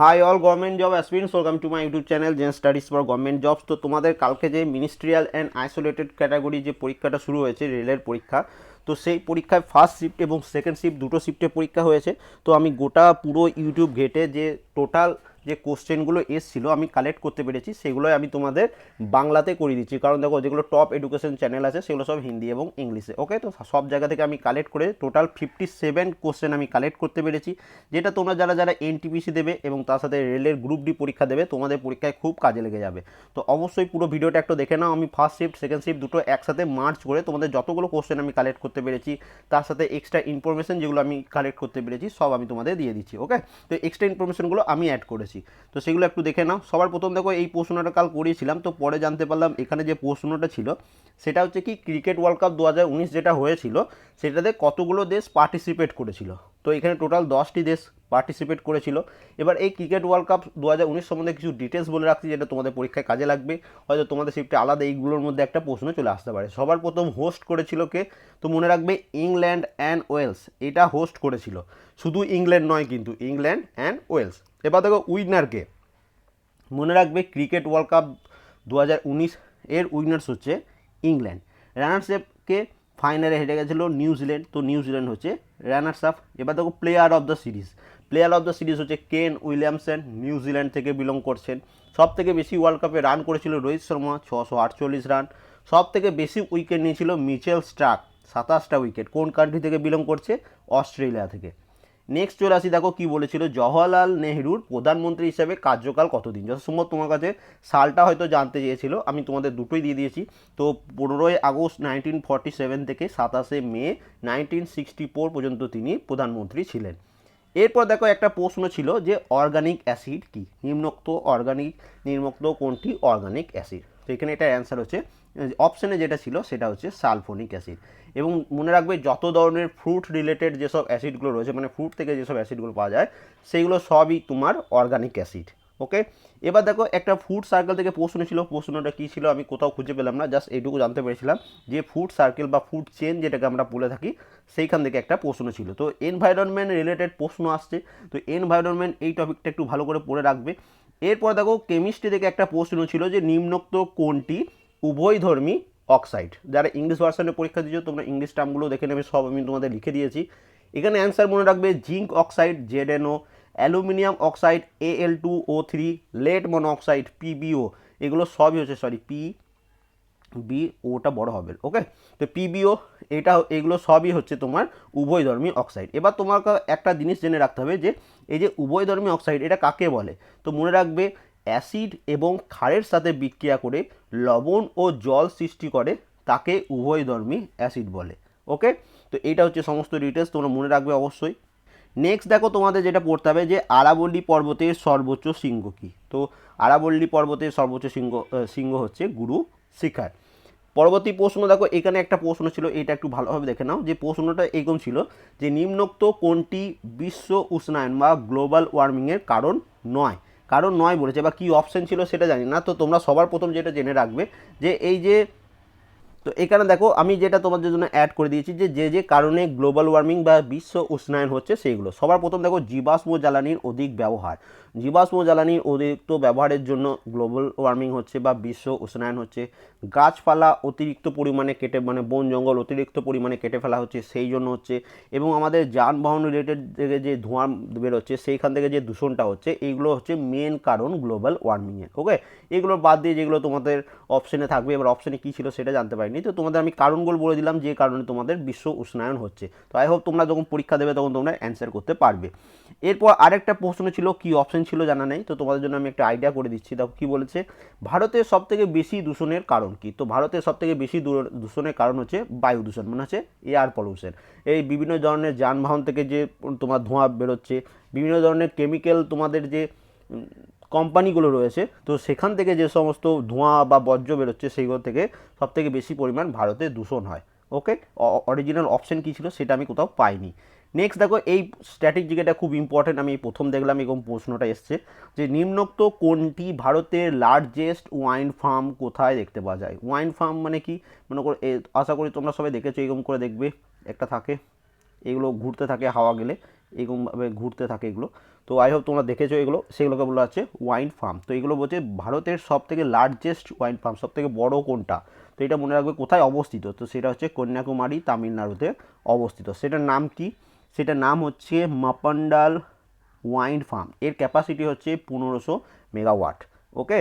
Hi all government job aspirants welcome to my YouTube channel zen studies for government jobs তো তোমাদের কালকে যে ministerial and isolated category যে পরীক্ষাটা শুরু হয়েছে, রেলের পরীক্ষা, তো সেই পরীক্ষায় ফার্স্ট শিফট এবং সেকেন্ড শিফট দুটো শিফটে পরীক্ষা হয়েছে। তো আমি গোটা পুরো ইউটিউব ঘেটে যে টোটাল যে কোশ্চেনগুলো এসছিল, আমি কালেক্ট করতে পেরেছি, সেগুলোই আমি তোমাদের বাংলাতে করে দিচ্ছি। কারণ দেখো, যেগুলো টপ এডুকেশন চ্যানেল আছে, সেগুলো সব হিন্দি এবং ইংলিশে ওকে তো সব জায়গা থেকে আমি কালেক্ট করে টোটাল ফিফটি সেভেন কোশ্চেন আমি কালেক্ট করতে পেরেছি, যেটা তোমরা যারা যারা এনটিপিসি দেবে এবং তার সাথে রেলের গ্রুপ ডি পরীক্ষা দেবে, তোমাদের পরীক্ষায় খুব কাজে লেগে যাবে। তো অবশ্যই পুরো ভিডিওটা একটু দেখে নাও, আমি ফার্স্ট শিফট সেকেন্ড শিফট দুটো একসাথে মার্চ করে তোমাদের যতগুলো কোশ্চেন আমি কালেক্ট করতে পেরেছি, তার সাথে এক্সট্রা ইনফরমেশন যেগুলো আমি কালেক্ট করতে পেরেছি, সব আমি তোমাদের দিয়ে দিচ্ছি ওকে তো এক্সট্রা ইনফরমেশনগুলো আমি অ্যাড করেছি। তো সেগুলো একটু দেখে নাও। সবার প্রথম দেখো, এই প্রশ্নটা কাল করিয়েছিলাম, তো পরে জানতে পারলাম এখানে যে প্রশ্নটা ছিল, সেটা হচ্ছে কি ক্রিকেট ওয়ার্ল্ড কাপ দু হাজার উনিশ যেটা হয়েছিল, সেটাতে কতগুলো দেশ পার্টিসিপেট করেছিল। তো এখানে টোটাল দশটি দেশ পার্টিসিপেট করেছিল। এবার এই ক্রিকেট ওয়ার্ল্ড কাপ দু হাজার উনিশ সম্বন্ধে কিছু ডিটেলস বলে রাখছি, যেটা তোমাদের পরীক্ষায় কাজে লাগবে। হয়তো তোমাদের শিফটে আলাদা, এইগুলোর মধ্যে একটা প্রশ্ন চলে আসতে পারে। সবার প্রথম হোস্ট করেছিল কে? তো মনে রাখবে ইংল্যান্ড অ্যান্ড ওয়েলস। এটা হোস্ট করেছিল। শুধু ইংল্যান্ড নয় কিন্তু, ইংল্যান্ড অ্যান্ড ওয়েলস। এবার দেখো উইনারকে। মনে রাখবে ক্রিকেট ওয়ার্ল্ড কাপ দু হাজার উনিশ এর উইনার্স হচ্ছে ইংল্যান্ড। রানার্স ফাইনালে হেরে গেছিল নিউজিল্যান্ড, তো নিউজিল্যান্ড হচ্ছে রানার্স আপ এবার দেখো player of the series. Player of the series হচ্ছে কেন উইলিয়ামসন, নিউজিল্যান্ড থেকে বিলং করছেন। সব থেকে বেশি ওয়ার্ল্ড কাপে রান করেছিল রোহিত শর্মা ছশো আটচল্লিশ রান। সব থেকে বেশি উইকেট নিয়েছিল মিচেল স্টার্ক, সাতাশটা উইকেট। কোন কান্ট্রি থেকে বিলং করছে? অস্ট্রেলিয়া থেকে। নেক্সট চলে আসি, দেখো কি বলেছিল? জওহরলাল নেহরুর প্রধানমন্ত্রী হিসেবে কার্যকাল কতদিন? যথাসম্ভব তোমার কাছে সালটা হয়তো জানতে চেয়েছিল, আমি তোমাদের দুটোই দিয়ে দিয়েছি। তো পনেরোই আগস্ট নাইনটিন ফর্টি সেভেন থেকে সাতাশে মে নাইনটিন সিক্সটি ফোর পর্যন্ত তিনি প্রধানমন্ত্রী ছিলেন। এরপর দেখো একটা প্রশ্ন ছিল যে অর্গানিক অ্যাসিড কি? নিম্নোক্ত অর্গানিক নিম্নোক্ত কোনটি অর্গানিক অ্যাসিড তো এখানে এটা অ্যান্সার হচ্ছে অপশানে যেটা ছিল সেটা হচ্ছে সালফোনিক অ্যাসিড। এবং মনে রাখবে যত ধরনের ফ্রুট রিলেটেড যেসব অ্যাসিডগুলো রয়েছে মানে ফ্রুট থেকে যেসব অ্যাসিডগুলো পাওয়া যায়, সেইগুলো সবই তোমার অর্গানিক অ্যাসিড ওকে এবার দেখো একটা ফুড সার্কেল থেকে প্রশ্ন ছিল, প্রশ্নটা কী ছিল আমি কোথাও খুঁজে পেলাম না জাস্ট এইটুকু জানতে পেরেছিলাম যে ফুড সার্কেল বা ফুড চেন যেটাকে আমরা বলে থাকি, সেইখান থেকে একটা প্রশ্ন ছিল। তো এনভায়রনমেন্ট রিলেটেড প্রশ্ন আসছে, তো এনভায়রনমেন্ট এই টপিকটা একটু ভালো করে পড়ে রাখবে। এরপর দেখো কেমিস্ট্রি থেকে একটা প্রশ্ন ছিল যে নিম্নোক্ত কোনটি উভয়ধর্মী অক্সাইড যারা ইংলিশ ভার্সনে পরীক্ষা দিয়েছ, তোমরা ইংলিশ টার্মগুলো দেখে নেবে, সব আমি তোমাদের লিখে দিয়েছি। এখানে অ্যান্সার মনে রাখবে zinc oxide ZnO aluminium oxide A L two O three lead monoxide PbO এগুলো সবই হচ্ছে সরি পি বি ওটা বড় হবে ওকে তো পিবিও এটা, এগুলো সবই হচ্ছে তোমার উভয়ধর্মী অক্সাইড এবার তোমার একটা জিনিস জেনে রাখতে হবে যে, এই যে উভয়ধর্মী অক্সাইড এটা কাকে বলে? তো মনে রাখবে অ্যাসিড এবং ক্ষারের সাথে বিক্রিয়া করে লবণ ও জল সৃষ্টি করে তাকে উভয়ধর্মী অ্যাসিড বলে, ওকে? তো এটা হচ্ছে সমস্ত ডিটেলস তোমরা মনে রাখবে অবশ্যই। নেক্সট দেখো তোমাদের যেটা পড়তে হবে যে আরাবল্লী পর্বতের সর্বোচ্চ শৃঙ্গ কী? তো আরাবল্লী পর্বতের সর্বোচ্চ শৃঙ্গ শৃঙ্গ হচ্ছে গুরু শিখার। পরবর্তী প্রশ্ন দেখো, এখানে একটা প্রশ্ন ছিল, এটা একটু ভালোভাবে দেখে নাও। যে প্রশ্নটা এরকম ছিল যে নিম্নোক্ত কোনটি বিশ্ব উষ্ণায়ন বা গ্লোবাল ওয়ার্মিংয়ের কারণ নয়? কারণ নয় বলেছে, বা কি অপশন ছিল সেটা জানি না। তো তোমরা সবার প্রথম যেটা জেনে রাখবে যে এই যে তো এখানে দেখো, আমি যেটা তোমাদের জন্য অ্যাড করে দিয়েছি যে যে যে কারণে গ্লোবাল ওয়ার্মিং বা বিশ্ব উষ্ণায়ন হচ্ছে সেইগুলো। সবার প্রথম দেখো, জীবাশ্ম জ্বালানির অধিক ব্যবহার। জীবাশ্ম জ্বালানির অতিরিক্ত ব্যবহারের জন্য গ্লোবাল ওয়ার্মিং হচ্ছে বা বিশ্ব উষ্ণায়ন হচ্ছে। গাছপালা অতিরিক্ত পরিমাণে কেটে মানে বন, জঙ্গল অতিরিক্ত পরিমাণে কেটে ফেলা হচ্ছে, সেই জন্য হচ্ছে। এবং আমাদের যানবাহন রিলেটেড থেকে যে ধোঁয়া বেরোচ্ছে, সেইখান থেকে যে দূষণটা হচ্ছে, এইগুলো হচ্ছে মেন কারণ গ্লোবাল ওয়ার্মিংয়ের ওকে এগুলো বাদ দিয়ে যেগুলো তোমাদের অপশনে থাকবে, এবার অপশনে কী ছিল সেটা জানতে পারিনি। তো তোমাদের আমি কারণগুলো বলে দিলাম, যে কারণে তোমাদের বিশ্ব উষ্ণায়ন হচ্ছে। তো আই হোপ তোমরা যখন পরীক্ষা দেবে তখন তোমরা অ্যান্সার করতে পারবে। এরপর আরেকটা প্রশ্ন ছিল, কি অপশন ছিল জানা নেই, তো তোমাদের জন্য আমি একটা আইডিয়া করে দিচ্ছি। দেখো কী বলেছে, ভারতের সবথেকে বেশি দূষণের কারণ কি? তো ভারতের সবথেকে বেশি দূষণের কারণ হচ্ছে বায়ু দূষণ মানে হচ্ছে এয়ার পলিউশন এই বিভিন্ন ধরনের যানবাহন থেকে যে তোমার ধোঁয়া বেরোচ্ছে, বিভিন্ন ধরনের কেমিক্যাল তোমাদের যে কোম্পানিগুলো রয়েছে, তো সেখান থেকে যে সমস্ত ধোঁয়া বা বর্জ্য বেরোচ্ছে সেইগুলো থেকে সবথেকে বেশি পরিমাণ ভারতে দূষণ হয়। ওকে অরিজিনাল অপশন কী ছিল সেটা আমি কোথাও পাইনি। নেক্সট দেখো, এই স্ট্র্যাটেজিটা খুব ইম্পর্টেন্ট আমি প্রথম দেখলাম এরকম প্রশ্নটা এসছে যে নিম্নোক্ত কোনটি ভারতের লার্জেস্ট ওয়াইন ফার্ম কোথায় দেখতে পাওয়া যায়? ওয়াইন ফার্ম মানে কি? মনে করো আশা করি তোমরা সবাই দেখেছ, এরকম করে দেখবে। একটা থাকে, এগুলো ঘুরতে থাকে হাওয়া গেলে, এরকমভাবে ঘুরতে থাকে এগুলো। তো আই হোপ তোমরা দেখেছ এগুলো। সেগুলোকে বলা হচ্ছে ওয়াইন ফার্ম তো এগুলো বলছে ভারতের সব থেকে লার্জেস্ট ওয়াইন ফার্ম সব থেকে বড়ো কোনটা? তো এটা মনে রাখবে কোথায় অবস্থিত? তো সেটা হচ্ছে কন্যাকুমারী, তামিলনাড়ুতে অবস্থিত। সেটার নাম কি? সেটার নাম হচ্ছে মাপান্ডাল ওয়াইন ফার্ম এর ক্যাপাসিটি হচ্ছে পনেরোশো মেগাওয়াট ওকে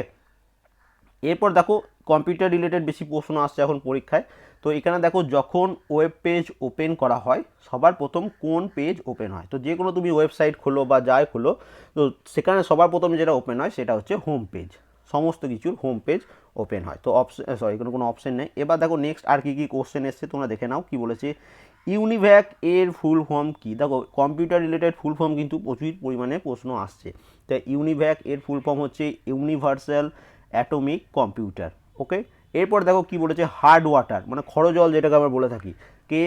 এরপর দেখো কম্পিউটার রিলেটেড বেশি প্রশ্ন আসছে এখন পরীক্ষায়। তো এখানে দেখো যখন ওয়েব পেজ ওপেন করা হয়, সবার প্রথম কোন পেজ ওপেন হয়? তো যে কোনো তুমি ওয়েবসাইট খোলো বা যাই খোলো, তো সেখানে সবার প্রথম যেটা ওপেন হয় সেটা হচ্ছে হোম পেজ সমস্ত কিছুর হোম পেজ ওপেন হয়। তো অপশন সরি কোনো কোনো অপশন নেই। এবার দেখো নেক্সট আর কী কী কোশ্চেন এসছে তোমরা দেখে নাও, কি বলেছে? ইউনিভ্যাক এর ফুল ফর্ম কী? দেখো কম্পিউটার রিলেটেড ফুল ফর্ম কিন্তু প্রচুর পরিমাণে প্রশ্ন আসছে। তাই ইউনিভ্যাক এর ফুল ফর্ম হচ্ছে ইউনিভার্সাল অ্যাটমিক কম্পিউটার, ওকে? এরপর দেখো কি বলেছে, হার্ড ওয়াটার মানে খরজল জল যেটাকে আমরা বলে থাকি। কে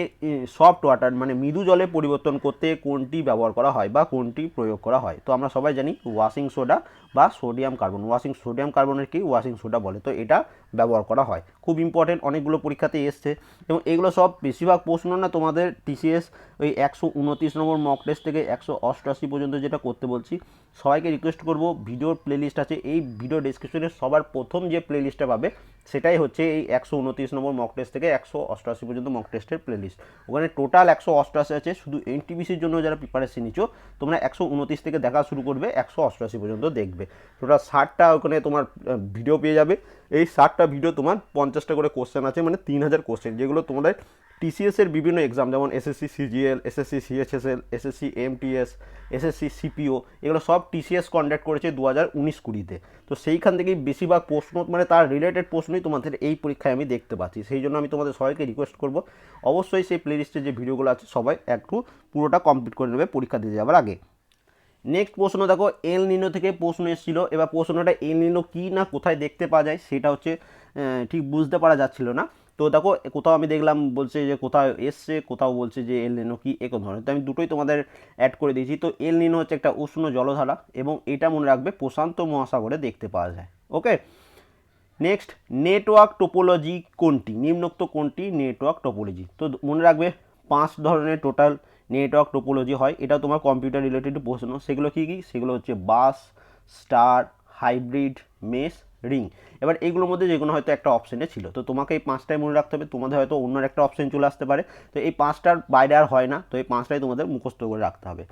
সফট ওয়াটার মানে মৃদু জলে পরিবর্তন করতে কোনটি ব্যবহার করা হয় বা কোনটি প্রয়োগ করা হয়? তো আমরা সবাই জানি ওয়াশিং সোডা বা সোডিয়াম কার্বন ওয়াশিং সোডিয়াম কার্বনের কি ওয়াশিং সোডা বলে? তো এটা ব্যবহার করা হয়। খুব ইম্পর্টেন্ট অনেকগুলো পরীক্ষাতে এসছে। এবং এগুলো সব বেশিরভাগ প্রশ্ন না তোমাদের টিসিএস ওই একশো উনত্রিশ নম্বর মক টেস্ট থেকে একশো অষ্টআশি পর্যন্ত যেটা করতে বলছি। সবাইকে রিকোয়েস্ট করব, ভিডিওর প্লেলিস্ট আছে। এই ভিডিও ডিসক্রিপশনে সবার প্রথম যে প্লেলিস্টটা পাবে, সেটাই হচ্ছে এই একশো উনত্রিশ নম্বর মক টেস্ট থেকে একশো অষ্টআশি পর্যন্ত মক টেস্টের প্লেলিস্ট ওখানে টোটাল একশো অষ্টআশি আছে, শুধু এনটিবিসির জন্য যারা প্রিপারেশন নিচ্ছ, তোমরা একশো উনত্রিশ থেকে দেখা শুরু করবে, একশো অষ্টআশি পর্যন্ত দেখবে। টোটাল ষাটটা ওখানে তোমার ভিডিও পেয়ে যাবে। এই ষাটটা ভিডিও তোমার পঞ্চাশটা করে কোশ্চেন আছে মানে তিন হাজার কোশ্চেন যেগুলো তোমাদের টিসিএসের বিভিন্ন এক্সাম যেমন SSC CGL SSC CHSL SSC MTS SSC CPO এগুলো সব টিসিএস কন্ডাক্ট করেছে দু হাজার উনিশ কুড়িতে। তো সেইখান থেকেই বেশিরভাগ প্রশ্ন মানে তার রিলেটেড প্রশ্নই তোমাদের এই পরীক্ষায় আমি দেখতে পাচ্ছি। সেই জন্য আমি তোমাদের সবাইকে রিকোয়েস্ট করব, অবশ্যই সেই প্লেলিস্টে যে ভিডিওগুলো আছে, সবাই একটু পুরোটা কমপ্লিট করে নেবে, পরীক্ষা দিতে যাওয়ার আগে। নেক্সট প্রশ্ন দেখো এল নিনো থেকে প্রশ্ন এসেছিল। এবার প্রশ্নটা এল নিনো কী না কোথায় দেখতে পাওয়া যায় সেটা হচ্ছে ঠিক বুঝতে পারা যাচ্ছিল না। তো দেখো, কোথাও আমি দেখলাম বলছে যে কোথাও এসছে, কোথাও বলছে যে এল নিনো কি একন ধরনের। তো আমি দুটোই তোমাদের অ্যাড করে দিয়েছি। তো এল নিনো হচ্ছে একটা উষ্ণ জলধারা এবং এটা মনে রাখবে প্রশান্ত মহাসাগরে দেখতে পাওয়া যায়। ওকে? নেক্সট নেটওয়ার্ক টোপোলজি কোনটি? নিম্নোক্ত কোনটি? নেটওয়ার্ক টোপোলজি তো মনে রাখবে পাঁচ ধরনের টোটাল নেটওয়ার্ক টোপোলজি হয়, এটা তোমার কম্পিউটার রিলেটেড প্রশ্ন। সেগুলো কী কী? সেগুলো হচ্ছে bus star hybrid mesh ring এবার এইগুলোর মধ্যে যে কোনো হয়তো একটা অপশানে ছিল। তো তোমাকে এই পাঁচটাই মনে রাখতে হবে। তোমাদের হয়তো অন্য একটা অপশান চলে আসতে পারে। তো এই পাঁচটার বাইরে আর হয় না। তো এই পাঁচটাই তোমাদের মুখস্থ করে রাখতে হবে।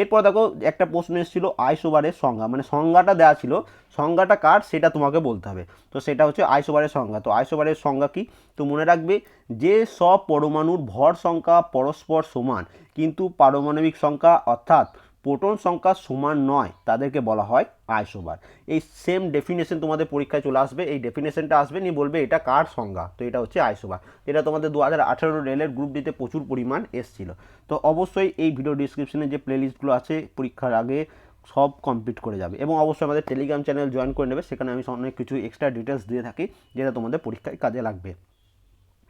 এরপর দেখো, একটা প্রশ্ন এসেছিল আইসোবারের সংজ্ঞা। মানে সংজ্ঞাটা দেওয়া ছিল, সংজ্ঞাটা কার? সেটা তোমাকে বলতে হবে। তো সেটা হচ্ছে আইসোবারের সংজ্ঞা। তো আইসোবারের সংজ্ঞা কি? তো মনে রাখবে, যে সব পরমাণুর ভর সংখ্যা পরস্পর সমান, কিন্তু পারমাণবিক সংখ্যা অর্থাৎ প্রোটন সংখ্যা সমান নয়, তাদেরকে বলা হয় আইসোবার। এই সেম ডেফিনেশন তোমাদের পরীক্ষায় চলে আসবে, এই ডেফিনেশনটা আসবে, নিয়ে বলবে এটা কার সংজ্ঞা? তো এটা হচ্ছে আইসোবার। এটা তোমাদের দু হাজার আঠারো রেলের গ্রুপ ডিতে প্রচুর পরিমাণ এসছিল। তো অবশ্যই এই ভিডিও ডিসক্রিপশনে যে প্লেলিস্টগুলো আছে, পরীক্ষার আগে সব কমপ্লিট করে যাবে। এবং অবশ্যই আমাদের টেলিগ্রাম চ্যানেল জয়েন করে নেবে, সেখানে আমি অনেক কিছু এক্সট্রা ডিটেলস দিয়ে থাকি, যেটা তোমাদের পরীক্ষায় কাজে লাগবে।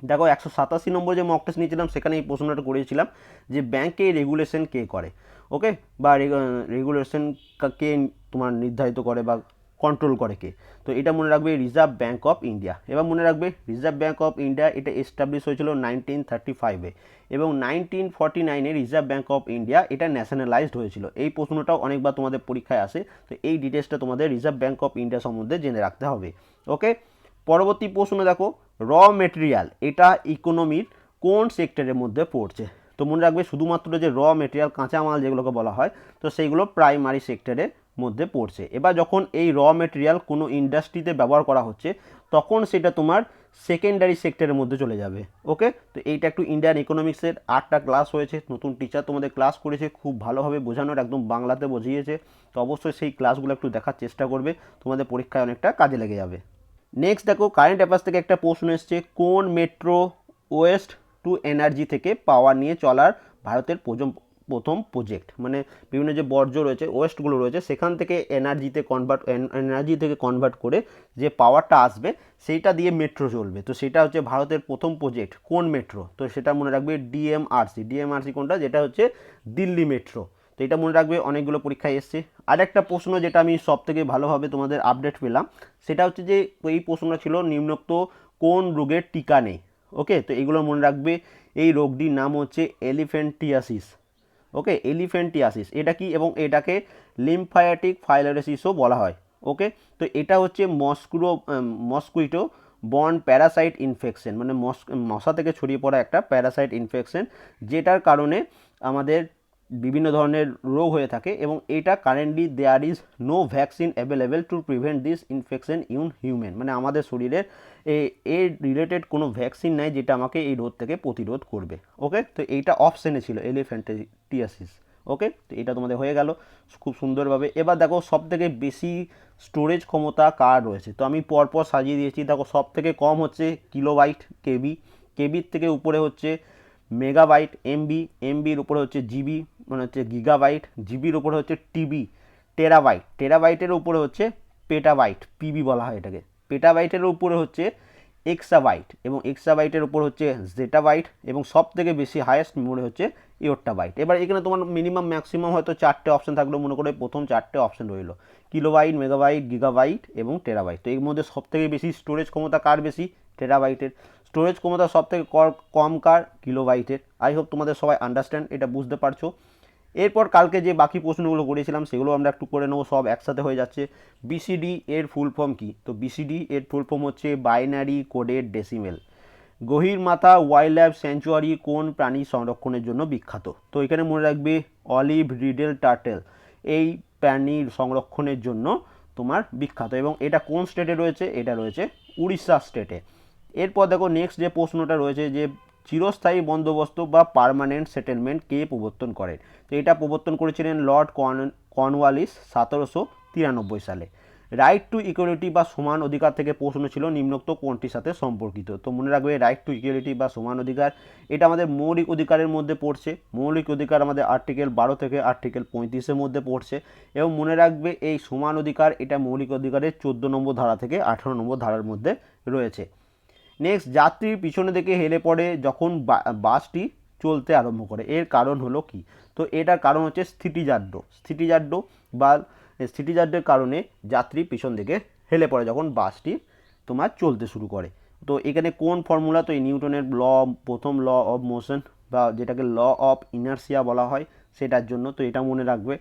দেখো, একশো সাতাশি নম্বর যে মক টেস্ট নিয়েছিলাম, সেখানে এই প্রশ্নটা করেছিলাম যে ব্যাংকে রেগুলেশন কে করে? ওকে? বা রেগুলেশন কে তোমার নির্ধারিত করে বা কন্ট্রোল করে কে? তো এটা মনে রাখবে রিজার্ভ ব্যাঙ্ক অফ ইন্ডিয়া এবার মনে রাখবে রিজার্ভ ব্যাঙ্ক অফ ইন্ডিয়া এটা এস্টাবলিশ হয়েছিল নাইনটিন থার্টি ফাইভে এবং নাইনটিন ফর্টি নাইনে রিজার্ভ ব্যাঙ্ক অফ ইন্ডিয়া এটা ন্যাশনালাইজড হয়েছিল। এই প্রশ্নটাও অনেকবার তোমাদের পরীক্ষায় আসে। তো এই ডিটেলসটা তোমাদের রিজার্ভ ব্যাঙ্ক অফ ইন্ডিয়া সম্বন্ধে জেনে রাখতে হবে। ওকে? পরবর্তী প্রশ্ন দেখো। র মেটেরিয়াল এটা ইকোনমির কোন সেক্টরের মধ্যে পড়ছে? তো মনে রাখবে শুধুমাত্র যে র মেটেরিয়াল কাঁচামাল যেগুলোকে বলা হয়, তো সেইগুলো প্রাইমারি সেক্টরের মধ্যে পড়ছে। এবার যখন এই র মেটেরিয়াল কোনো ইন্ডাস্ট্রিতে ব্যবহার করা হচ্ছে, তখন সেটা তোমার সেকেন্ডারি সেক্টরের মধ্যে চলে যাবে। ওকে তো এইটা একটু ইন্ডিয়ান ইকোনমিক্সের আটটা ক্লাস হয়েছে। নতুন টিচার তোমাদের ক্লাস করেছে, খুব ভালোভাবে বোঝানোর, একদম বাংলাতে বুঝিয়েছে। তো অবশ্যই সেই ক্লাসগুলো একটু দেখার চেষ্টা করবে, তোমাদের পরীক্ষায় অনেকটা কাজে লেগে যাবে। নেক্সট দেখো কারেন্ট অ্যাফেয়ার্স থেকে একটা প্রশ্ন এসছে, কোন মেট্রো ওয়েস্ট টু এনার্জি থেকে পাওয়ার নিয়ে চলার ভারতের প্রথম প্রজেক্ট মানে বিভিন্ন যে বর্জ্য রয়েছে ওয়েস্টগুলো রয়েছে, সেখান থেকে এনার্জিতে কনভার্ট এনার্জি থেকে কনভার্ট করে যে পাওয়ারটা আসবে, সেইটা দিয়ে মেট্রো চলবে। তো সেটা হচ্ছে ভারতের প্রথম প্রজেক্ট কোন মেট্রো তো সেটা মনে রাখবে ডিএমআরসি ডিএমআরসি কোনটা? যেটা হচ্ছে দিল্লি মেট্রো তো এটা মনে রাখবে, অনেকগুলো পরীক্ষায় এসছে। আর একটা প্রশ্ন যেটা আমি সব থেকে ভালোভাবে তোমাদের আপডেট পেলাম, সেটা হচ্ছে যে এই প্রশ্নটা ছিল, নিম্নোক্ত কোন রোগের টিকা নেই? ওকে তো এগুলো মনে রাখবে। এই রোগটির নাম হচ্ছে এলিফেন্টিয়াসিস ওকে এলিফেন্টিয়াসিস এটা কি এবং এটাকে লিম্ফায়াটিক ফাইলারেসিসও বলা হয়। ওকে তো এটা হচ্ছে mosquito mosquito borne parasite infection মানে মশা থেকে ছড়িয়ে পড়া একটা প্যারাসাইট ইনফেকশন, যেটার কারণে আমাদের বিভিন্ন ধরনের রোগ হয়ে থাকে এবং এটা currently there is no vaccine available to prevent this infection Yoon human মানে আমাদের শরীরের এ- এর রিলেটেড কোনো ভ্যাকসিন নাই যেটা আমাকে এই রোগ থেকে প্রতিরোধ করবে ওকে তো এইটা অপশানে ছিল এলিফ্যান্টিয়াসিস ওকে তো এটা তোমাদের হয়ে গেল খুব সুন্দরভাবে। এবার দেখো সব থেকে বেশি স্টোরেজ ক্ষমতা কার রয়েছে? তো আমি পরপর সাজিয়ে দিয়েছি। দেখো সব থেকে কম হচ্ছে কিলোবাইট কেবি, কেবির থেকে উপরে হচ্ছে মেগাবাইট এমবি এমবির উপরে হচ্ছে জিবি মানে হচ্ছে গিগাবাইট জিবির উপরে হচ্ছে টিবি টেরাবাইট টেরাবাইটের উপরে হচ্ছে পেটাবাইট পিবি বলা হয় এটাকে। পেটাবাইটের উপরে হচ্ছে এক্সাবাইট এবং এক্সাবাইটের উপর হচ্ছে জেটাবাইট এবং সব থেকে বেশি হায়েস্ট মেমোরি হচ্ছে ইয়োট্টাবাইট এবার এখানে তোমার মিনিমাম ম্যাক্সিমাম হয়তো চারটে অপশন থাকলেও মনে করে প্রথম চারটে অপশন রইল। কিলোবাইট মেগাবাইট গিগাবাইট এবং টেরাবাইট তো এর মধ্যে সব থেকে বেশি স্টোরেজ ক্ষমতা কার বেশি? টেরাবাইটের স্টোরেজ ক্ষমতা সব থেকে কম কার? কিলোবাইটের। আই হোপ তোমাদের সবাই আন্ডারস্ট্যান্ড এটা বুঝতে পারছ। এরপর কালকে যে বাকি প্রশ্নগুলো করেছিলাম, সেগুলো আমরা একটু করে নেব, সব একসাথে হয়ে যাচ্ছে। বিসিডি এর ফুল ফর্ম কি? তো বিসিডি এর ফুল ফর্ম হচ্ছে binary coded decimal Gahirmatha wildlife sanctuary কোন প্রাণী সংরক্ষণের জন্য বিখ্যাত? তো এখানে মনে রাখবে অলিভ রিডেল টার্টেল এই প্রাণীর সংরক্ষণের জন্য তোমার বিখ্যাত। এবং এটা কোন স্টেটে রয়েছে? এটা রয়েছে উড়িষ্যা স্টেটে এরপর দেখো নেক্সট যে প্রশ্নটা রয়েছে যে চিরস্থায়ী বন্দোবস্ত বা পার্মানেন্ট সেটেলমেন্ট কে প্রবর্তন করেন তো এটা প্রবর্তন করেছিলেন লর্ড কর্ন কর্নওয়ালিস সতেরোশো তিরানব্বই সালে। রাইট টু ইকুয়ালিটি বা সমান অধিকার থেকে প্রশ্ন ছিল নিম্নোক্ত কোনটির সাথে সম্পর্কিত? তো মনে রাখবে রাইট টু ইকুয়ালিটি বা সমান অধিকার, এটা আমাদের মৌলিক অধিকারের মধ্যে পড়ছে। মৌলিক অধিকার আমাদের আর্টিকেল বারো থেকে আর্টিকেল পঁয়ত্রিশের মধ্যে পড়ছে এবং মনে রাখবে এই সমান অধিকার এটা মৌলিক অধিকারের চোদ্দ নম্বর ধারা থেকে আঠারো নম্বর ধারার মধ্যে রয়েছে। নেক্সট যাত্রীর পিছনে দিকে হেলে পড়ে যখন বাসটি চলতে আরম্ভ করে। এর কারণ হলো কি? তো এটার কারণ হচ্ছে স্থিতিজাড্য। স্থিতিজাড্য বা, স্থিতিজাড্যের কারণে যাত্রী পিছন দিকে হেলে পড়ে যখন বাসটি তোমার চলতে শুরু করে। তো এখানে কোন ফর্মুলা তো এই নিউটনের ল প্রথম ল অফ মোশন বা যেটাকে ল অফ ইনার্সিয়া বলা হয়, সেটার জন্য তো এটা মনে রাখবে।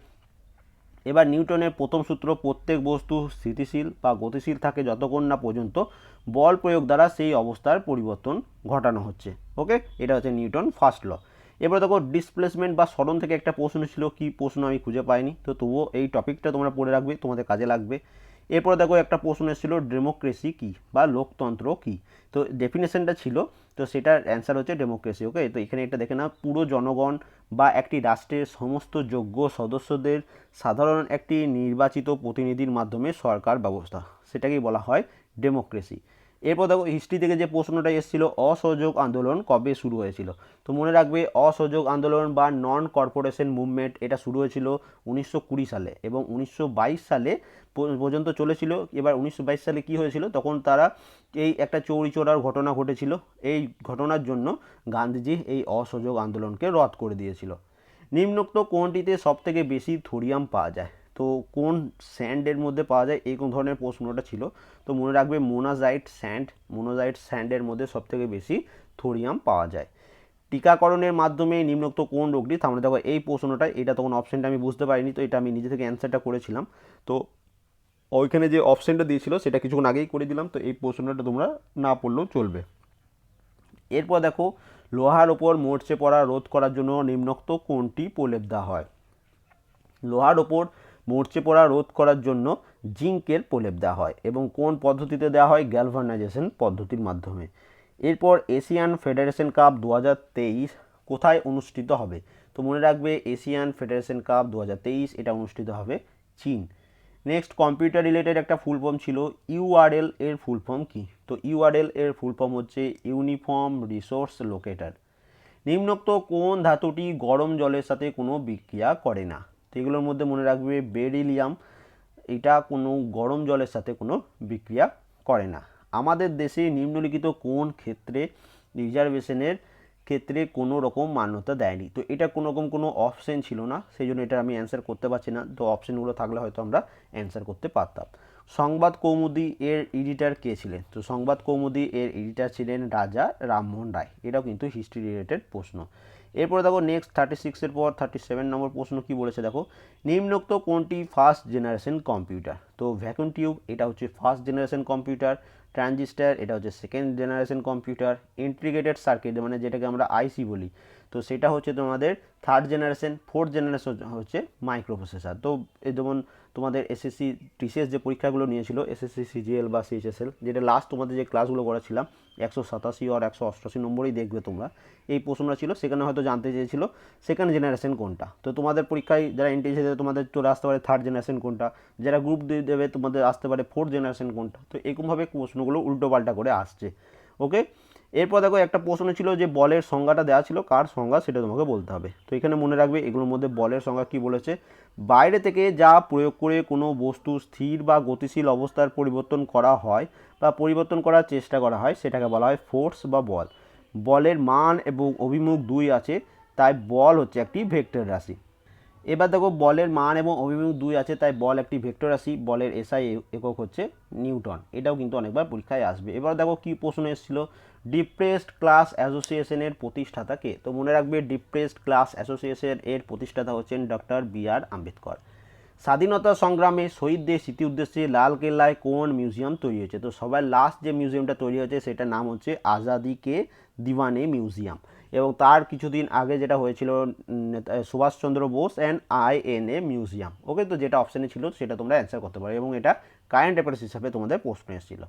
এবার নিউটনের প্রথম সূত্র প্রত্যেক বস্তু স্থিতিশীল বা গতিশীল থাকে যতক্ষণ না পর্যন্ত বল প্রয়োগ দ্বারা সেই অবস্থার পরিবর্তন ঘটানো হচ্ছে। ওকে এটা হচ্ছে নিউটন ফার্স্ট ল। এবার দেখো ডিসপ্লেসমেন্ট বা স্মরণ থেকে একটা প্রশ্ন ছিল, কি প্রশ্ন আমি খুঁজে পাইনি? তো তবুও এই টপিকটা তোমরা পড়ে রাখবে, তোমাদের কাজে লাগবে। এরপরে দেখো একটা প্রশ্ন এসেছিল ডেমোক্রেসি কি বা লোকতন্ত্র কি? তো ডেফিনেশনটা ছিল, তো সেটার অ্যান্সার হচ্ছে ডেমোক্রেসি ওকে তো এখানে এটা দেখে না পুরো জনগণ বা একটি রাষ্ট্রের সমস্ত যোগ্য সদস্যদের সাধারণ একটি নির্বাচিত প্রতিনিধির মাধ্যমে সরকার ব্যবস্থা, সেটাকেই বলা হয় ডেমোক্রেসি এরপর দেখো হিস্ট্রি থেকে যে প্রশ্নটা এসেছিল, অসহযোগ আন্দোলন কবে শুরু হয়েছিল? তো মনে রাখবে, অসহযোগ আন্দোলন বা নন কর্পোরেশন মুভমেন্ট এটা শুরু হয়েছিল উনিশশো কুড়ি সালে এবং উনিশশো বাইশ সালে পর্যন্ত চলেছিল। এবার উনিশশো বাইশ সালে কি হয়েছিল? তখন তারা এই একটা চৌরি চোরার ঘটনা ঘটেছিল। এই ঘটনার জন্য গান্ধীজি এই অসহযোগ আন্দোলনকে রদ করে দিয়েছিল। নিম্নোক্ত কোনটিতে সবথেকে বেশি থোরিয়াম পাওয়া যায়? তো কোন স্যান্ডের মধ্যে পাওয়া যায় এই কোন ধরনের প্রশ্নটা ছিল। তো মনে রাখবে মোনাজাইট স্যান্ড মোনোজাইট স্যান্ডের মধ্যে সবথেকে বেশি থোরিয়াম পাওয়া যায়। টিকাকরণের মাধ্যমে নিম্নোক্ত কোন রোগটি? তাহলে দেখো এই প্রশ্নটা, এটা তখন অপশনটা আমি বুঝতে পারিনি, তো এটা আমি নিজে থেকে অ্যান্সারটা করেছিলাম। তো ওইখানে যে অপশনটা দিয়েছিল, সেটা কিছুক্ষণ আগেই করে দিলাম, তো এই প্রশ্নটা তোমরা না পড়লেও চলবে। এরপর দেখো, লোহার ওপর মরচে পড়া রোধ করার জন্য নিম্নোক্ত কোনটি প্রলেপ দেওয়া হয়? লোহার ওপর মরচে পড়া রোধ করার জন্য জিঙ্কের প্রলেপ দেওয়া হয় এবং কোন পদ্ধতিতে দেওয়া হয়? গ্যালভানাইজেশন পদ্ধতির মাধ্যমে। এরপর এশিয়ান ফেডারেশন কাপ দু হাজার তেইশ কোথায় অনুষ্ঠিত হবে? তো মনে রাখবে এশিয়ান ফেডারেশন কাপ দু হাজার তেইশ এটা অনুষ্ঠিত হবে চীন। নেক্সট কম্পিউটার রিলেটেড একটা ফুল ফর্ম ছিল। ইউআরএল এর ফুল ফর্ম কি? তো ইউআরএল এর ফুল ফর্ম হচ্ছে ইউনিফর্ম রিসোর্স লোকেটার নিম্নোক্ত কোন ধাতুটি গরম জলের সাথে কোনো বিক্রিয়া করে না? তো এগুলোর মধ্যে মনে রাখবে বেরিলিয়াম। এটা কোনো গরম জলের সাথে কোনো বিক্রিয়া করে না। আমাদের দেশে নিম্নলিখিত কোন ক্ষেত্রে রিজার্ভেশনের ক্ষেত্রে কোনো রকম মান্যতা দেয়নি? তো এটা কোনো রকম কোনো অপশন ছিল না সেই জন্য এটা আমি অ্যান্সার করতে পারছি না। তো অপশনগুলো থাকলে হয়তো আমরা অ্যান্সার করতে পারতাম। সংবাদ কৌমুদি এর এডিটার কে ছিলেন? তো সংবাদ কৌমুদি এর এডিটার ছিলেন রাজা রামমোহন রায়। এটাও কিন্তু হিস্ট্রি রিলেটেড প্রশ্ন। এরপরে দেখো নেক্সট থার্টি সিক্সের পর থার্টি সেভেন নম্বর প্রশ্ন কী বলেছে দেখো, নিম্নোক্ত কোনটি ফার্স্ট জেনারেশন কম্পিউটার তো ভ্যাকুম টিউব এটা হচ্ছে ফার্স্ট জেনারেশন কম্পিউটার ট্রানজিস্টার এটা হচ্ছে second generation computer integrated circuit মানে যেটাকে আমরা আইসি বলি। তো সেটা হচ্ছে তোমাদের থার্ড জেনারেশন ফোর্থ জেনারেশন হচ্ছে মাইক্রোপ্রসেসর তো এই যেমন তোমাদের এসএসসি টিসিএস যে পরীক্ষাগুলো নিয়েছিল এসএসসি সিজিএল বা সিএইচএসএল যেটা লাস্ট তোমাদের যে ক্লাসগুলো করেছিলাম, একশো সাতাশি আর একশো অষ্টআশি নম্বরই দেখবে তোমরা। এই প্রশ্নটা ছিল, সেখানে হয়তো জানতে চেয়েছিল সেকেন্ড জেনারেশন কোনটা? তো তোমাদের পরীক্ষায় যারা এনটিএসি দেবে তোমাদের চলে আসতে পারে থার্ড জেনারেশন কোনটা? যারা গ্রুপ দিয়ে দেবে, তোমাদের আসতে পারে ফোর্থ জেনারেশন কোনটা? তো এরকমভাবে প্রশ্নগুলো উল্টোপাল্টা করে আসছে। ওকে এরপর দেখো একটা প্রশ্ন ছিল যে বলের সংজ্ঞাটা দেওয়া ছিল, কার সংজ্ঞা সেটা তোমাকে বলতে হবে। তো এখানে মনে রাখবে এগুলোর মধ্যে বলের সংজ্ঞা কি বলেছে? বাইরে থেকে যা প্রয়োগ করে কোনো বস্তু স্থির বা গতিশীল অবস্থার পরিবর্তন করা হয় বা পরিবর্তন করার চেষ্টা করা হয়, সেটাকে বলা হয় ফোর্স বা বল। বলের মান এবং অভিমুখ দুই আছে, তাই বল হচ্ছে একটি ভেক্টর রাশি। এবার দেখো বলের মান এবং অভিমুখ দুই আছে, তাই বল একটি ভেক্টর রাশি, বলের এসআই একক হচ্ছে নিউটন। এটাও কিন্তু অনেকবার পরীক্ষায় আসবে। এবার দেখো কি প্রশ্ন এসেছিল, ডিপ্রেসড ক্লাস অ্যাসোসিয়েশনের প্রতিষ্ঠাতা কে? তো মনে রাখবে, ডিপ্রেসড ক্লাস অ্যাসোসিয়েশন এর প্রতিষ্ঠাতা হচ্ছেন ডক্টর বি আর আম্বেদকর। স্বাধীনতা সংগ্রামে শহীদদের স্মৃতি উদ্দেশ্যে লালকেল্লায় কোন মিউজিয়াম তৈরি হয়েছে? তো সবার লাস্ট যে মিউজিয়ামটা তৈরি হয়েছে, সেটার নাম হচ্ছে আজাদি কে দিওয়ানে মিউজিয়াম। এবং তার কিছুদিন আগে যেটা হয়েছিল Subhash Chandra Bose and I N A museum okay, তো যেটা অপশানে ছিল, সেটা তোমরা অ্যান্সার করতে পারো এবং এটা কারেন্ট অ্যাফেয়ার্স হিসাবে তোমাদের প্রশ্ন এসেছিল।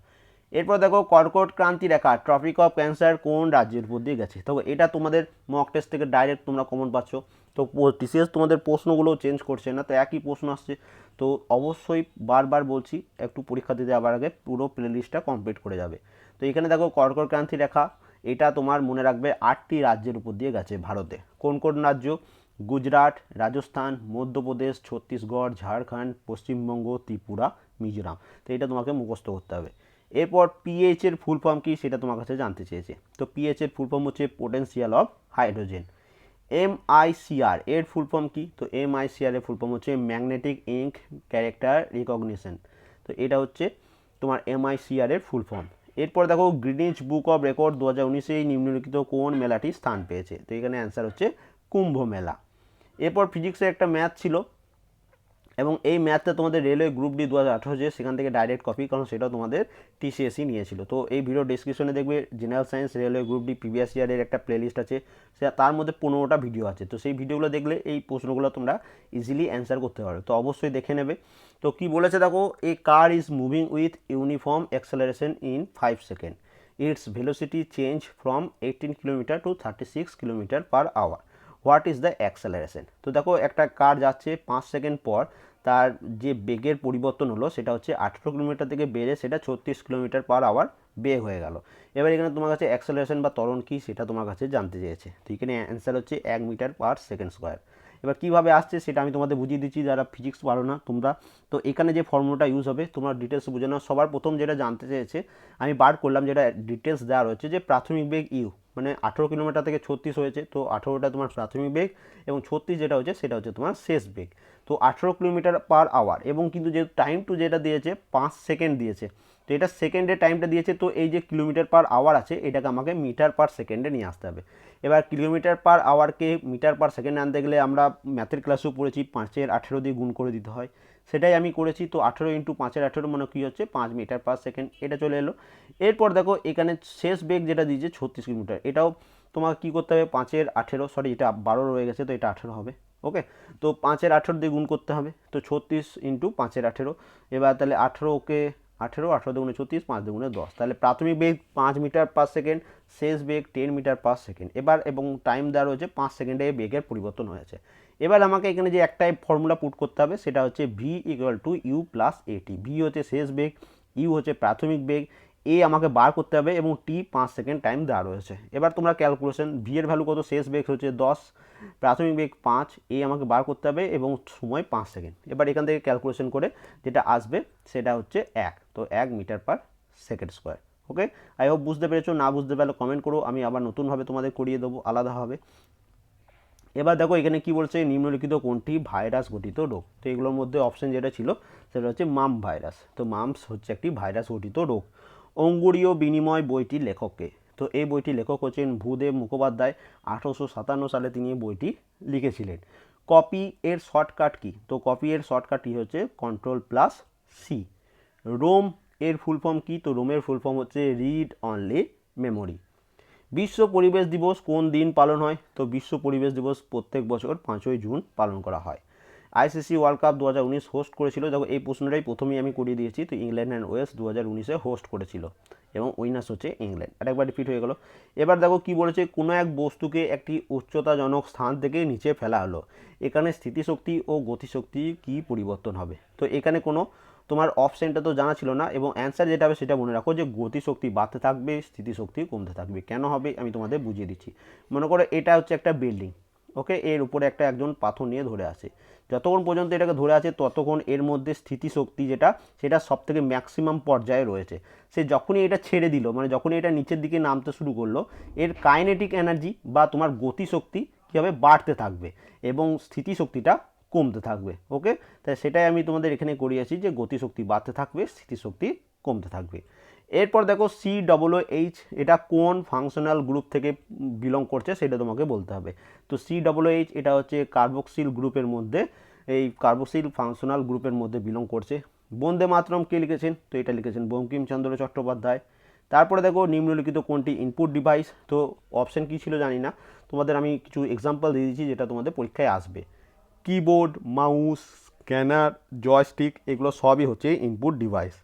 এরপর দেখো, কর্কট ক্রান্তি রেখা ট্রপিক অফ ক্যান্সার কোন রাজ্যের উপর দিয়ে গেছে? তো এটা তোমাদের মক টেস্ট থেকে ডাইরেক্ট তোমরা কমন পাচ্ছ। তো টিসিএস তোমাদের প্রশ্নগুলো চেঞ্জ করছে না, তো একই প্রশ্ন আসছে। তো অবশ্যই বারবার বলছি, একটু পরীক্ষা দিতে যাবার আগে পুরো প্লেলিস্টটা কমপ্লিট করে যাবে। তো এখানে দেখো, কর্কট ক্রান্তি রেখা এটা তোমার মনে রাখবে আটটি রাজ্যের উপর দিয়ে গেছে ভারতে। কোন কোন রাজ্য? গুজরাট, রাজস্থান, মধ্যপ্রদেশ, ছত্তিশগড়, ঝাড়খণ্ড, পশ্চিমবঙ্গ, ত্রিপুরা, মিজোরাম। তো এটা তোমাকে মুখস্থ করতে হবে। এরপর পিএইচ এর ফুল ফর্ম কি সেটা তোমার কাছে জানতে চেয়েছে। তো পিএইচ এর ফুল ফর্ম হচ্ছে potential of hydrogen M I MICR এর ফুল ফর্ম কি? তো এম আই এমআইসিআর এর ফুল ফর্ম হচ্ছে ম্যাগনেটিক ইঙ্ক ক্যারেক্টার রিকগনিশন তো এটা হচ্ছে তোমার এম আই এমআইসিআর এর ফুল ফর্ম। এরপর দেখো গ্রিনিজ বুক অফ রেকর্ড দু হাজার উনিশে নিম্নলিখিত কোন মেলাটি স্থান পেয়েছে? তো এখানে অ্যান্সার হচ্ছে কুম্ভ মেলা। এরপর ফিজিক্সের একটা ম্যাথ ছিল। এবং এই ম্যাথটা তোমাদের রেলওয়ে গ্রুপ ডি দু হাজার আঠারো যে সেখান থেকে ডাইরেক্ট কপি কারণ সেটা তোমাদের টিসিএসই নিয়েছিল। তো এই ভিডিও ডিসক্রিপশনে দেখবে general science railway group D previous ইয়ারের একটা প্লেলিস্ট আছে। সে তার মধ্যে পনেরোটা ভিডিও আছে। তো সেই ভিডিওগুলো দেখলে এই প্রশ্নগুলো তোমরা ইজিলি অ্যান্সার করতে পারো। তো অবশ্যই দেখে নেবে। তো কি বলেছে দেখো a car is moving with uniform acceleration in five second its velocity change from eighteen kilometre to thirty six kilometre per hour what is the acceleration? তো দেখো, একটা কার যাচ্ছে পাঁচ সেকেন্ড পর, তার যে বেগের পরিবর্তন হলো, সেটা হচ্ছে আঠেরো কিলোমিটার থেকে বেড়ে সেটা ছত্রিশ কিলোমিটার পার আওয়ার বেগ হয়ে গেল। এবার এখানে তোমার কাছে অ্যাক্সেলারেশন বা ত্বরণ কী, সেটা তোমার কাছে জানতে চেয়েছে। তো এখানে অ্যান্সার হচ্ছে এক মিটার পার সেকেন্ড স্কোয়ার। এবার কীভাবে আসছে, সেটা আমি তোমাদের বুঝিয়ে দিচ্ছি, যারা ফিজিক্স পারো না, তোমরা। তো এখানে যে ফর্মুলাটা ইউজ হবে, তোমরা ডিটেলস বুঝে নাও। সবার প্রথম যেটা জানতে চেয়েছে, আমি বার করলাম যেটা ডিটেলস দেওয়া রয়েছে, যে প্রাথমিক বেগ ইউ মানে আঠেরো কিলোমিটার থেকে ছত্রিশ হয়েছে, তো আঠেরোটা তোমার প্রাথমিক বেগ এবং ছত্রিশ যেটা হচ্ছে সেটা হচ্ছে তোমার শেষ বেগ। তো আঠেরো কিলোমিটার পার আওয়ার এবং কিন্তু যে টাইম টু যেটা দিয়েছে পাঁচ সেকেন্ড দিয়েছে, তো এটা সেকেন্ডের টাইমটা দিয়েছে, তো এই যে কিলোমিটার পার আওয়ার আছে এটাকে আমাকে মিটার পার সেকেন্ডে নিয়ে আসতে হবে। এবার কিলোমিটার পার আওয়ারকে মিটার পার সেকেন্ডে আনতে গেলে আমরা ম্যাথের ক্লাসেও পড়েছি, পাঁচের আঠেরো দিয়ে গুণ করে দিতে হয়। সেটাই আমি করেছি। তো আঠেরো ইন্টু পাঁচের আঠেরো মানে কী হচ্ছে? পাঁচ মিটার পার সেকেন্ড। এটা চলে এলো। এরপর দেখো, এখানে শেষ বেগ যেটা দিয়েছে ছত্রিশ কিলোমিটার। এটাও তোমাকে কী করতে হবে? পাঁচের আঠেরো সরি এটা বারো রয়ে গেছে, তো এটা আঠেরো হবে। ওকে তো পাঁচের আঠেরো দিয়ে গুণ করতে হবে। তো ছত্রিশ ইন্টু পাঁচের আঠেরো। এবার তাহলে আঠেরো ওকে আঠেরো আঠেরো দুগুণে ছত্রিশ, পাঁচ দুগুণে দশ। তাহলে প্রাথমিক বেগ পাঁচ মিটার পার সেকেন্ড, শেষ বেগ টেন মিটার পার সেকেন্ড। এবার এবং টাইম দেওয়া রয়েছে পাঁচ সেকেন্ডে বেগের পরিবর্তন হয়েছে। এবার আমাকে এখানে যে একটাই ফর্মুলা পুট করতে হবে, সেটা হচ্ছে V equal to U plus at V হচ্ছে শেষ বেগ ইউ হচ্ছে প্রাথমিক বেগ এ আমাকে বার করতে হবে এবং টি পাঁচ সেকেন্ড টাইম দেওয়া রয়েছে। এবার তোমরা ক্যালকুলেশন ভি এর ভ্যালু কত? শেষ বেগ হচ্ছে দশ, প্রাথমিক বেগ পাঁচ এ আমাকে বার করতে হবে এবং সময় পাঁচ সেকেন্ড এবার এখান থেকে ক্যালকুলেশন করে যেটা আসবে, সেটা হচ্ছে এক। তো এক metre per second square okay I hope বুঝতে পেরেছ, না বুঝতে পারলে কমেন্ট করো, আমি আবার নতুনভাবে তোমাদের করিয়ে দেবো, আলাদাভাবে। এবার দেখো এখানে কি বলছে, নিম্নলিখিত কোনটি ভাইরাস গঠিত রোগ? তো এগুলোর মধ্যে অপশন যেটা ছিল, সেটা হচ্ছে মাম ভাইরাস তো মামস হচ্ছে একটি ভাইরাস গঠিত রোগ। অঙ্গুরীয় বিনিময় বইটির লেখককে। তো এই বইটি লেখক হচ্ছেন ভূদেব মুখোপাধ্যায়। আঠারোশো সাতান্ন সালে তিনি এই বইটি লিখেছিলেন। কপি এর শর্টকাট কি? তো কপি এর শর্টকাটটি হচ্ছে কন্ট্রোল প্লাস সি রোম এর ফুল ফর্ম কি? তো রোমের ফুল ফর্ম হচ্ছে রিড অনলি মেমোরি বিশ্ব পরিবেশ দিবস কোন দিন পালন হয়? তো বিশ্ব পরিবেশ দিবস প্রত্যেক বছর পাঁচই জুন পালন করা হয়। আইসিসি ওয়ার্ল্ড কাপ দু হাজার উনিশ হোস্ট করেছিল। দেখো, এই প্রশ্নটাই প্রথমেই আমি করিয়ে দিয়েছি। তো ইংল্যান্ড অ্যান্ড ওয়েস্ট দু হাজার উনিশে হোস্ট করেছিল এবং উইনার্স হচ্ছে ইংল্যান্ড। আরেকবার রিপিট হয়ে গেল। এবার দেখো কি বলেছে, কোনো এক বস্তুকে একটি উচ্চতাজনক স্থান থেকে নিচে ফেলা হলো। এখানে স্থিতিশক্তি ও গতিশক্তি কি পরিবর্তন হবে? তো এখানে কোনো তোমার অপশানটা তো জানা ছিল না এবং অ্যান্সার যেটা হবে সেটা মনে রাখো যে গতিশক্তি বাড়তে থাকবে, স্থিতিশক্তি কমতে থাকবে। কেন হবে? আমি তোমাদের বুঝিয়ে দিচ্ছি। মনে করো এটা হচ্ছে একটা বিল্ডিং ওকে এর উপরে একটা একজন পাথর নিয়ে ধরে আছে। যতক্ষণ পর্যন্ত এটাকে ধরে আছে, ততক্ষণ এর মধ্যে স্থিতিশক্তি যেটা, সেটা সব থেকে ম্যাক্সিমাম পর্যায়ে রয়েছে। সে যখনই এটা ছেড়ে দিল মানে যখনই এটা নিচের দিকে নামতে শুরু করল, এর কাইনেটিক এনার্জি বা তোমার গতিশক্তি কী হবে বাড়তে থাকবে এবং স্থিতিশক্তিটা কমতে থাকবে ওকে তাই সেটাই আমি তোমাদের এখানে করিয়েছি যে গতিশক্তি বাড়তে থাকবে, স্থিতিশক্তি কমতে থাকবে। এরপর দেখো সি ডবল এইচ এটা কোন ফাংশনাল গ্রুপ থেকে বিলং করছে সেটা তোমাকে বলতে হবে। তো সি ডবল এইচ এটা হচ্ছে কার্বক্সিল গ্রুপের মধ্যে, এই কার্বক্সিল ফাংশনাল গ্রুপের মধ্যে বিলং করছে। বন্দে মাতরম কে লিখেছেন? তো এটা লিখেছেন বঙ্কিমচন্দ্র চট্টোপাধ্যায়। তারপরে দেখো নিম্নলিখিত কোনটি? ইনপুট ডিভাইস তো অপশান কী ছিল জানি না। তোমাদের আমি কিছু এক্সাম্পল দিয়ে দিচ্ছি যেটা তোমাদের পরীক্ষায় আসবে। কিবোর্ড মাউস স্ক্যানার জয়স্টিক এগুলো সবই হচ্ছে ইনপুট ডিভাইস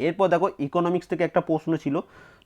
এরপর দেখো ইকোনমিক্স থেকে একটা প্রশ্ন ছিল।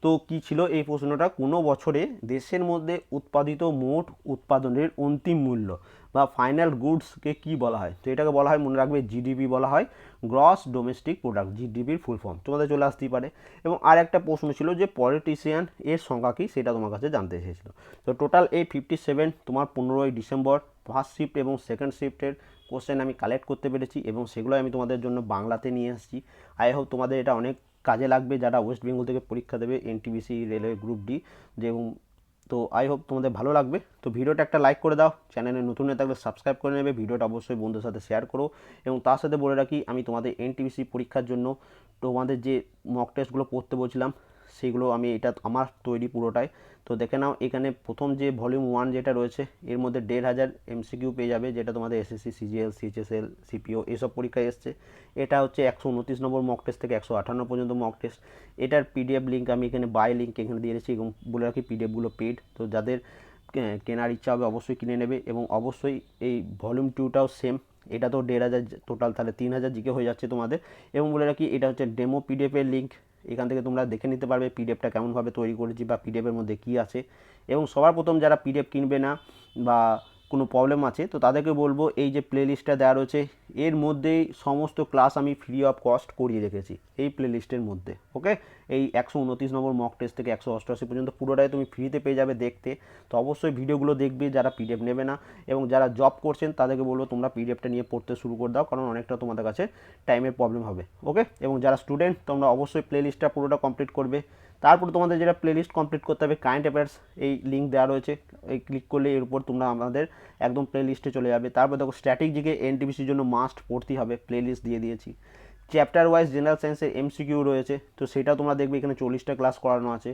তো কি ছিল? এই প্রশ্নটা কোনো বছরে দেশের মধ্যে উৎপাদিত মোট উৎপাদনের অন্তিম মূল্য বা ফাইনাল গুডসকে কি বলা হয়? তো এটাকে বলা হয়, মনে রাখবে জিডিপি বলা হয়। গ্রস ডোমেস্টিক প্রোডাক্ট জিডিপির ফুল ফর্ম তোমাদের চলে আসতেই পারে। এবং আর একটা প্রশ্ন ছিল যে পলিটিশিয়ান এর সংখ্যা কী, সেটা তোমার কাছে জানতে এসেছিল তো টোটাল এই ফিফটি সেভেন তোমার পনেরোই ডিসেম্বর ফার্স্ট শিফট এবং সেকেন্ড শিফটের কোশ্চেন আমি কালেক্ট করতে পেরেছি এবং সেগুলো আমি তোমাদের জন্য বাংলাতে নিয়ে এসেছি আই হোপ তোমাদের এটা অনেক কাজে লাগবে যারা ওয়েস্ট বেঙ্গল থেকে পরীক্ষা দেবে এনটিবিসি রেলওয়ে গ্রুপ ডি যে তো আই হোপ তোমাদের ভালো লাগবে। তো ভিডিওটা একটা লাইক করে দাও। চ্যানেলে নতুন হয়ে থাকলে সাবস্ক্রাইব করে নেবে। ভিডিওটা অবশ্যই বন্ধুর সাথে শেয়ার করো। এবং তার সাথে বলে রাখি, আমি তোমাদের এনটিবিসি পরীক্ষার জন্য তোমাদের যে মক টেস্টগুলো পড়তে বলছিলাম সেগুলো আমি এটা আমার তৈরি পুরোটাই। তো দেখে নাও, এখানে প্রথম যে ভলিউম ওয়ান যেটা রয়েছে, এর মধ্যে দেড় হাজার এমসিকিউ পেয়ে যাবে, যেটা তোমাদের এসএসসি সিজিএল সিএচএসএল সিপিও এসব পরীক্ষায় এসছে। এটা হচ্ছে একশো উনত্রিশ নম্বর মক টেস্ট থেকে একশো আঠান্ন পর্যন্ত মক টেস্ট এটার পিডিএফ লিঙ্ক আমি এখানে বাই লিঙ্ক এখানে দিয়ে রেখেছি এবং বলে রাখি পিডিএফগুলো পেড তো যাদের কেনার ইচ্ছা হবে অবশ্যই কিনে নেবে এবং অবশ্যই এই ভলিউম টুটাও সেম এটা তো দেড় হাজার টোটাল তাহলে তিন হাজার জিকে হয়ে যাচ্ছে তোমাদের। এবং বলে রাখি, এটা হচ্ছে ডেমো পিডিএফের লিঙ্ক এখান থেকে তোমরা দেখে নিতে পারবে পিডিএফটা কেমনভাবে তৈরি করেছি বা পিডিএফের মধ্যে কী আছে। এবং সবার প্রথম যারা পিডিএফ কিনবে না বা কোনো প্রবলেম আছে, তো তাদেরকে বলব, এই যে প্লেলিস্টটা দেওয়া রয়েছে, এর মধ্যেই সমস্ত ক্লাস আমি ফ্রি অফ কস্ট করিয়ে রেখেছি, এই প্লেলিস্টের মধ্যে ওকে এই একশো উনত্রিশ নম্বর মক টেস্ট থেকে একশো অষ্টআশি পর্যন্ত পুরোটাই তুমি ফ্রিতে পেয়ে যাবে দেখতে। তো অবশ্যই ভিডিওগুলো দেখবে, যারা পিডিএফ নেবে না এবং যারা জব করছেন, তাদেরকে বলব তোমরা পিডিএফটা নিয়ে পড়তে শুরু করে দাও, কারণ অনেকটা তোমাদের কাছে টাইমের প্রবলেম হবে ওকে এবং যারা স্টুডেন্ট তোমরা অবশ্যই প্লেলিস্টটা পুরোটা কমপ্লিট করবে। তারপর তোমাদের যেটা প্লেলিস্ট কমপ্লিট করতে হবে কারেন্ট অ্যাফেয়ার্স এই লিঙ্ক দেওয়া রয়েছে, এই ক্লিক করলে এর উপর তোমরা আমাদের একদম প্লেলিস্টে চলে যাবে। তারপর দেখো স্ট্র্যাটেজিকে এনটিপিসির জন্য মাস্ট পড়তেই হবে প্লেলিস্ট দিয়ে দিয়েছি। চ্যাপ্টার ওয়াইজ জেনারেল সায়েন্সের এমসিকিউ রয়েছে, তো সেটা তোমরা দেখবে, এখানে চল্লিশটা ক্লাস করানো আছে।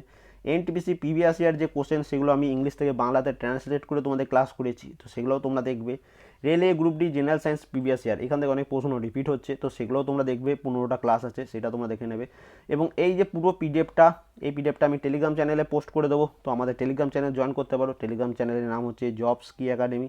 এনটিপিসি পিভিএস ইয়ার যে কোশ্চেন সেগুলো আমি ইংলিশ থেকে বাংলাতে ট্রান্সলেট করে তোমাদের ক্লাস করেছি, তো সেগুলোও তোমরা দেখবে। রেলে group D general science PBS year এখান থেকে অনেক প্রশ্ন রিপিট হচ্ছে, তো সেগুলোও তোমরা দেখবে, পনেরোটা ক্লাস আছে, সেটা তোমরা দেখে নেবে। এবং এই যে পুরো পিডিএফটা এই পিডিএফটা আমি টেলিগ্রাম চ্যানেলে পোস্ট করে দেবো, তো আমাদের টেলিগ্রাম চ্যানেল জয়েন করতে পারো। টেলিগ্রাম চ্যানেলের নাম হচ্ছে জবস কি একাডেমি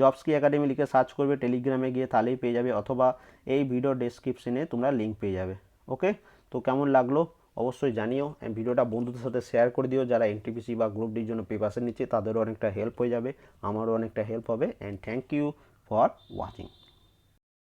জবস কি একাডেমি লিখে সার্চ করবে টেলিগ্রামে গিয়ে তাহলেই পেয়ে যাবে অথবা এই ভিডিও ডেসক্রিপশনে তোমরা লিঙ্ক পেয়ে যাবে ওকে তো কেমন লাগল অবশ্যই জানিও ভিডিওটা বন্ধুদের সাথে শেয়ার করে দিও, যারা এনটিপিসি বা গ্রুপ ডির জন্য প্রিপারেশন নিচ্ছে তাদেরও অনেকটা হেল্প হয়ে যাবে, আমারও অনেকটা হেল্প হবে and thank you for watching